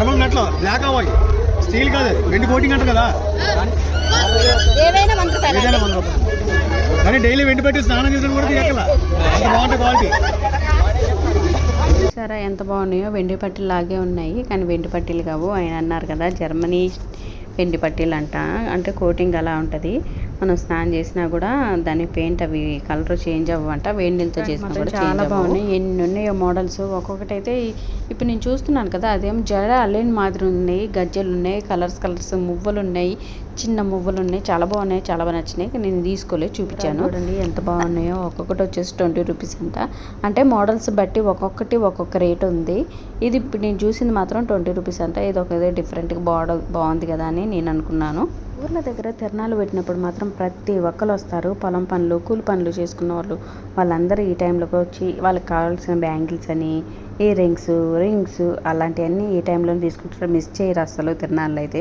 German మెట్లో black అవ్వాలి steel కాదు. వెండి కోటింగ్ అంటారు కదా. ఏదైనా వంద రూపాయలు కానీ డైలీ వెండి పెట్టి స్నానం చేసిన కూడా తీయక్కల అంత బాగుంటుంది క్వాలిటీ. సరే ఎంత బాగున్నాయో వెండి పట్టీలు లాగే ఉన్నాయి. కానీ వెండి పట్టీలు కావు. ఆయన అన్నారు కదా జర్మనీ వెండి పట్టీలు అంట. అంటే కోటింగ్ అలా ఉంటుంది. మనం స్నానం చేసినా కూడా దాని పెయింట్ అవి కలర్ చేంజ్ అవ్వంట వేడి నీళ్ళతో చేసినా కూడా చాలా బాగున్నాయి. ఎన్ని ఉన్నాయో మోడల్స్. ఒక్కొక్కటి అయితే ఇప్పుడు నేను చూస్తున్నాను కదా అదేం జడ అల్లేని మాదిరి ఉన్నాయి. గజ్జలు ఉన్నాయి కలర్స్ కలర్స్ మువ్వలు ఉన్నాయి. చిన్న మువ్వలు ఉన్నాయి. చాలా బాగున్నాయి. చాలా బాగా నచ్చినాయి. నేను తీసుకోలేదు చూపించాను. చూడండి ఎంత బాగున్నాయో. ఒక్కొక్కటి వచ్చేసి ట్వంటీ రూపీస్ అంట. అంటే మోడల్స్ బట్టి ఒక్కొక్కటి ఒక్కొక్క రేట్ ఉంది. ఇది ఇప్పుడు నేను చూసింది మాత్రం ట్వంటీ రూపీస్ అంట. ఇది ఒక డిఫరెంట్గా బాగా బాగుంది కదా అని నేను అనుకున్నాను. ఊర్ల దగ్గర తిరణాలు పెట్టినప్పుడు మాత్రం ప్రతి ఒక్కరు వస్తారు. పొలం పనులు కూలి పనులు చేసుకున్న వాళ్ళు. వాళ్ళందరూ ఈ టైంలోకి వచ్చి వాళ్ళకి కావాల్సిన బ్యాంగిల్స్ అని ఇయర్ రింగ్స్ రింగ్స్ అలాంటివన్నీ ఈ టైంలో తీసుకుంటారు. మిస్ చేయరు అసలు తిరణాలు అయితే.